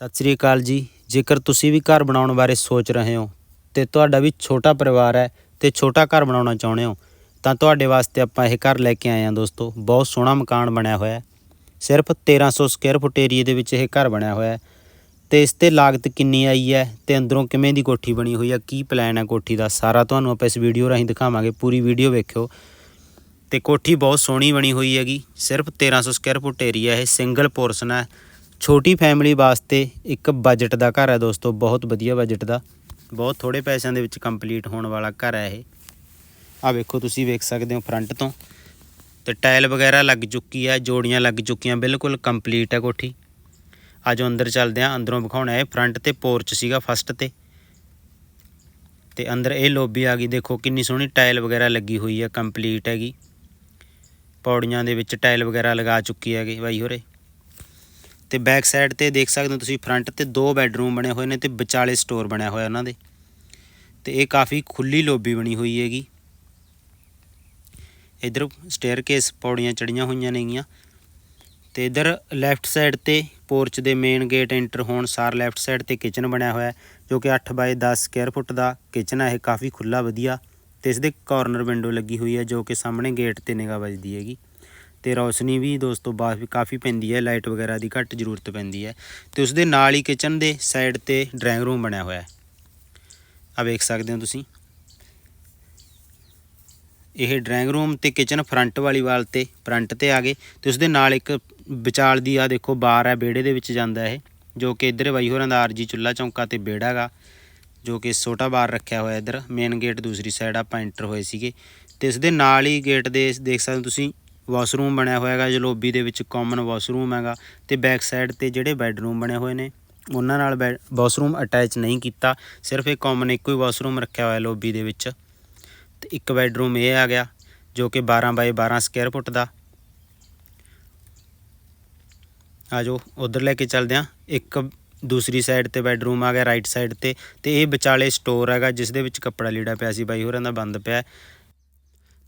ਸਤਿ ਸ੍ਰੀ ਅਕਾਲ ਜੀ। ਜੇਕਰ ਤੁਸੀਂ ਵੀ ਘਰ ਬਣਾਉਣ ਬਾਰੇ ਸੋਚ ਰਹੇ ਹੋ ਤੇ ਤੁਹਾਡਾ ਵੀ ਛੋਟਾ ਪਰਿਵਾਰ ਹੈ ਤੇ ਛੋਟਾ ਘਰ ਬਣਾਉਣਾ ਚਾਹੁੰਦੇ ਹੋ, ਤਾਂ ਤੁਹਾਡੇ ਵਾਸਤੇ ਆਪਾਂ ਇਹ ਘਰ ਲੈ ਕੇ ਆਏ ਹਾਂ ਦੋਸਤੋ। ਬਹੁਤ ਸੋਹਣਾ ਮਕਾਨ ਬਣਿਆ ਹੋਇਆ ਹੈ। ਸਿਰਫ 1300 ਸਕੁਅਰ ਫੁੱਟ ਏਰੀਏ ਦੇ ਵਿੱਚ ਇਹ ਘਰ ਬਣਿਆ ਹੋਇਆ ਹੈ। ਤੇ ਇਸ ਤੇ ਲਾਗਤ ਕਿੰਨੀ ਆਈ ਹੈ ਤੇ ਅੰਦਰੋਂ ਕਿਵੇਂ ਦੀ ਕੋਠੀ ਬਣੀ ਹੋਈ ਹੈ, ਕੀ ਪਲਾਨ ਹੈ ਕੋਠੀ ਦਾ, ਸਾਰਾ ਤੁਹਾਨੂੰ ਆਪਾਂ ਇਸ ਵੀਡੀਓ ਰਾਹੀਂ ਦਿਖਾਵਾਂਗੇ, ਪੂਰੀ ਵੀਡੀਓ ਵੇਖਿਓ। ਤੇ ਕੋਠੀ ਬਹੁਤ ਸੋਹਣੀ ਬਣੀ ਹੋਈ ਹੈਗੀ। ਸਿਰਫ 1300 ਸਕੁਅਰ ਫੁੱਟ ਏਰੀਆ ਇਹ ਸਿੰਗਲ ਪੋਰਸ਼ਨ ਹੈ। ਛੋਟੀ ਫੈਮਿਲੀ ਵਾਸਤੇ ਇੱਕ ਬਜਟ ਦਾ ਘਰ ਹੈ ਦੋਸਤੋ, ਬਹੁਤ ਵਧੀਆ ਬਜਟ ਦਾ। ਬਹੁਤ ਥੋੜੇ ਪੈਸਿਆਂ ਦੇ ਵਿੱਚ ਕੰਪਲੀਟ ਹੋਣ ਵਾਲਾ ਘਰ ਹੈ ਇਹ। ਆ ਵੇਖੋ, ਤੁਸੀਂ ਵੇਖ ਸਕਦੇ ਹੋ ਫਰੰਟ ਤੋਂ। ਤੇ ਟਾਇਲ ਵਗੈਰਾ ਲੱਗ ਚੁੱਕੀ ਹੈ, ਜੋੜੀਆਂ ਲੱਗ ਚੁੱਕੀਆਂ, ਬਿਲਕੁਲ ਕੰਪਲੀਟ ਹੈ ਕੋਠੀ। ਆਜੋ ਅੰਦਰ ਚੱਲਦੇ ਹਾਂ, ਅੰਦਰੋਂ ਵਿਖਾਉਣਾ ਹੈ ਫਰੰਟ ਤੇ ਪੋਰਚ ਸੀਗਾ ਫਸਟ ਤੇ। ਤੇ ਅੰਦਰ ਇਹ ਲੋਬੀ ਆ ਗਈ, ਦੇਖੋ ਕਿੰਨੀ ਸੋਹਣੀ ਟਾਇਲ ਵਗੈਰਾ ਲੱਗੀ ਹੋਈ ਹੈ ਕੰਪਲੀਟ ਹੈਗੀ। ਪੌੜੀਆਂ ਦੇ ਵਿੱਚ ਟਾਇਲ ਵਗੈਰਾ ਲਗਾ ਚੁੱਕੀ ਹੈਗੇ, ਬਾਈ ਹੋਰੇ। ਤੇ ਬੈਕ ਸਾਈਡ ਤੇ ਦੇਖ ਸਕਦੇ ਹੋ ਤੁਸੀਂ ਫਰੰਟ ਤੇ ਦੋ ਬੈੱਡਰੂਮ ਬਣੇ ਹੋਏ ਨੇ ਤੇ ਵਿਚਾਲੇ ਸਟੋਰ ਬਣਿਆ ਹੋਇਆ ਉਹਨਾਂ ਦੇ। ਤੇ ਇਹ ਕਾਫੀ ਖੁੱਲੀ ਲੋਬੀ ਬਣੀ ਹੋਈ ਹੈਗੀ। ਇਧਰ ਸਟੇਅਰਕੇਸ ਪੌੜੀਆਂ ਚੜੀਆਂ ਹੋਈਆਂ ਨੇਗੀਆਂ। ਤੇ ਇਧਰ ਲੈਫਟ ਸਾਈਡ ਤੇ ਪੋਰਚ ਦੇ ਮੇਨ ਗੇਟ ਐਂਟਰ ਹੋਣ ਸਾਰ ਲੈਫਟ ਸਾਈਡ ਤੇ ਕਿਚਨ ਬਣਿਆ ਹੋਇਆ ਜੋ ਕਿ 8 ਬਾਏ 10 ਸਕੁਅਰ ਫੁੱਟ ਦਾ ਕਿਚਨ ਹੈ, ਇਹ ਕਾਫੀ ਖੁੱਲਾ ਵਧੀਆ। ਤੇ ਇਸ ਦੇ ਕਾਰਨਰ ਵਿੰਡੋ ਲੱਗੀ ਹੋਈ ਹੈ, ਜੋ ਕਿ ਸਾਹਮਣੇ ਗੇਟ ਤੇ ਨਿਗਾਹ ਵੱਜਦੀ ਹੈਗੀ। ਤੇ ਰੌਸ਼ਨੀ ਵੀ ਦੋਸਤੋ ਬਾਹਰ ਕਾਫੀ ਪੈਂਦੀ ਹੈ, ਲਾਈਟ ਵਗੈਰਾ ਦੀ ਘੱਟ ਜ਼ਰੂਰਤ ਪੈਂਦੀ ਹੈ ਤੇ ਉਸ ਦੇ ਨਾਲ ਹੀ ਕਿਚਨ ਦੇ ਸਾਈਡ ਤੇ ਡਰਾਇੰਗ ਰੂਮ ਬਣਿਆ ਹੋਇਆ ਹੈ। ਆ ਵੇਖ ਸਕਦੇ ਹੋ ਤੁਸੀਂ। ਇਹ ਡਰਾਇੰਗ ਰੂਮ ਤੇ ਕਿਚਨ ਫਰੰਟ ਵਾਲੀ ਵਾਲ ਤੇ ਫਰੰਟ ਤੇ ਆ ਗਏ ਤੇ ਉਸ ਦੇ ਨਾਲ ਇੱਕ ਵਿਚਾਲ ਦੀ ਆ ਦੇਖੋ ਬਾਰ ਹੈ, ਵਿਹੜੇ ਦੇ ਵਿੱਚ ਜਾਂਦਾ ਇਹ, ਜੋ ਕਿ ਇੱਧਰ ਬਾਈ ਹੋਰਾਂ ਦਾ ਆਰਜੀ ਚੁੱਲਾ ਚੌਂਕਾ ਤੇ ਵਿਹੜਾ ਹੈਗਾ ਜੋ ਕਿ ਛੋਟਾ ਬਾਰ ਰੱਖਿਆ ਹੋਇਆ ਇੱਧਰ ਮੇਨ ਗੇਟ ਦੂਸਰੀ ਸਾਈਡ ਆਪਾਂ ਐਂਟਰ ਹੋਏ ਸੀਗੇ ਤੇ ਇਸ ਦੇ ਨਾਲ ਹੀ ਗੇਟ ਦੇ ਦੇਖ ਸਕਦੇ ਹੋ ਤੁਸੀਂ ਵਾਸ਼ਰੂਮ ਬਣਿਆ ਹੋਇਆ ਹੈਗਾ ਜੋ ਲੋਬੀ ਦੇ ਵਿੱਚ ਕਾਮਨ ਵਾਸ਼ਰੂਮ ਹੈਗਾ, ਤੇ ਬੈਕ ਸਾਈਡ ਤੇ ਜਿਹੜੇ ਬੈੱਡਰੂਮ ਬਣੇ ਹੋਏ ਨੇ, ਉਹਨਾਂ ਨਾਲ ਵਾਸ਼ਰੂਮ ਅਟੈਚ ਨਹੀਂ ਕੀਤਾ, ਸਿਰਫ ਇਹ ਕਾਮਨ ਇੱਕੋ ਹੀ ਵਾਸ਼ਰੂਮ ਰੱਖਿਆ ਹੋਇਆ ਲੋਬੀ ਦੇ ਵਿੱਚ। ਤੇ ਇੱਕ ਬੈੱਡਰੂਮ ਇਹ ਆ ਗਿਆ, ਜੋ ਕਿ 12 ਬਾਈ 12 ਸਕੁਅਰ ਫੁੱਟ ਦਾ। ਆ ਜੋ ਉਧਰ ਲੈ ਕੇ ਚੱਲਦੇ ਆ ਇੱਕ ਦੂਸਰੀ ਸਾਈਡ ਤੇ ਬੈੱਡਰੂਮ ਆ ਗਿਆ ਰਾਈਟ ਸਾਈਡ ਤੇ ਤੇ ਇਹ ਵਿਚਾਲੇ ਸਟੋਰ ਹੈਗਾ, ਜਿਸ ਦੇ ਵਿੱਚ ਕੱਪੜਾ ਲੀੜਾ ਪਿਆ ਸੀ ਬਾਈ, ਹੋਰਾਂ ਦਾ ਬੰਦ ਪਿਆ।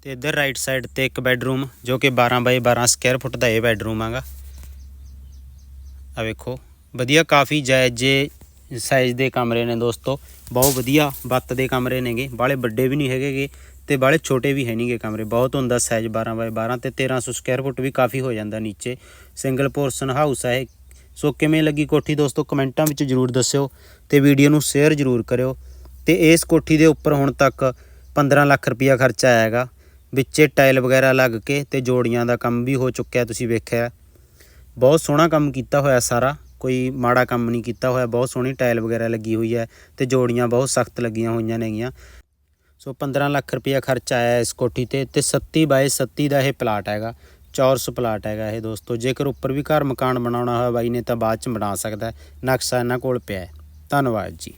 ਤੇ ਇੱਧਰ ਰਾਈਟ ਸਾਈਡ ਤੇ ਇੱਕ ਬੈੱਡਰੂਮ ਜੋ ਕਿ 12 ਬਾਈ 12 ਸਕੁਅਰ ਫੁੱਟ ਦਾ ਇਹ ਬੈੱਡਰੂਮ ਹੈਗਾ ਆ ਵੇਖੋ, ਵਧੀਆ ਕਾਫੀ ਜਾਇਜ਼ ਜੇ ਸਾਈਜ਼ ਦੇ ਕਮਰੇ ਨੇ ਦੋਸਤੋ। ਬਹੁਤ ਵਧੀਆ ਬੱਤ ਦੇ ਕਮਰੇ ਨੇਗੇ ਬਾਲੇ ਵੱਡੇ ਵੀ ਨਹੀਂ ਹੈਗੇਗੇ ਤੇ ਬਾਲੇ ਛੋਟੇ ਵੀ ਹੈ ਨਹੀਂਗੇ ਕਮਰੇ। ਬਹੁਤ ਹੁੰਦਾ ਸਾਈਜ਼ 12 ਬਾਈ 12 ਤੇ 1300 ਸਕੁਅਰ ਫੁੱਟ ਵੀ ਕਾਫੀ ਹੋ ਜਾਂਦਾ ਨੀਚੇ। ਸਿੰਗਲ ਪੋਰਸ਼ਨ ਹਾਊਸ ਹੈ ਇਹ। ਸੋ ਕਿਵੇਂ ਲੱਗੀ ਕੋਠੀ ਦੋਸਤੋ, ਕਮੈਂਟਾਂ ਵਿੱਚ ਜਰੂਰ ਦੱਸਿਓ ਤੇ ਵੀਡੀਓ ਨੂੰ ਸ਼ੇਅਰ ਜਰੂਰ ਕਰਿਓ। ਤੇ ਇਸ ਕੋਠੀ ਦੇ ਉੱਪਰ ਹੁਣ ਤੱਕ 15 ਲੱਖ ਰੁਪਇਆ ਖਰਚਾ ਆਇਆ ਹੈਗਾ ਵਿੱਚੇ ਟਾਇਲ ਵਗੈਰਾ ਲੱਗ ਕੇ ਤੇ ਜੋੜੀਆਂ ਦਾ ਕੰਮ ਵੀ ਹੋ ਚੁੱਕਿਆ ਤੁਸੀਂ ਵੇਖਿਆ। ਬਹੁਤ ਸੋਹਣਾ ਕੰਮ ਕੀਤਾ ਹੋਇਆ ਸਾਰਾ, ਕੋਈ ਮਾੜਾ ਕੰਮ ਨਹੀਂ ਕੀਤਾ ਹੋਇਆ, ਬਹੁਤ ਸੋਹਣੀ ਟਾਇਲ ਵਗੈਰਾ ਲੱਗੀ ਹੋਈ ਹੈ ਤੇ ਜੋੜੀਆਂ ਬਹੁਤ ਸਖਤ ਲੱਗੀਆਂ ਹੋਈਆਂ ਨੇਗੀਆਂ। ਸੋ 15 ਲੱਖ ਰੁਪਇਆ ਖਰਚ ਆਇਆ ਇਸ ਕੋਠੀ ਤੇ ਤੇ 37 ਬਾਏ 37 ਦਾ ਇਹ ਪਲਾਟ ਹੈਗਾ, ਚੌਰਸ ਪਲਾਟ ਹੈਗਾ ਇਹ ਦੋਸਤੋ। ਜੇਕਰ ਉੱਪਰ ਵੀ ਘਰ ਮਕਾਨ ਬਣਾਉਣਾ ਹੋਇਆ ਬਾਈ ਨੇ ਤਾਂ ਬਾਅਦ ਚ ਬਣਾ ਸਕਦਾ, ਨਕਸ਼ਾ ਇਹਨਾਂ ਕੋਲ ਪਿਆ ਹੈ। ਧੰਨਵਾਦ ਜੀ।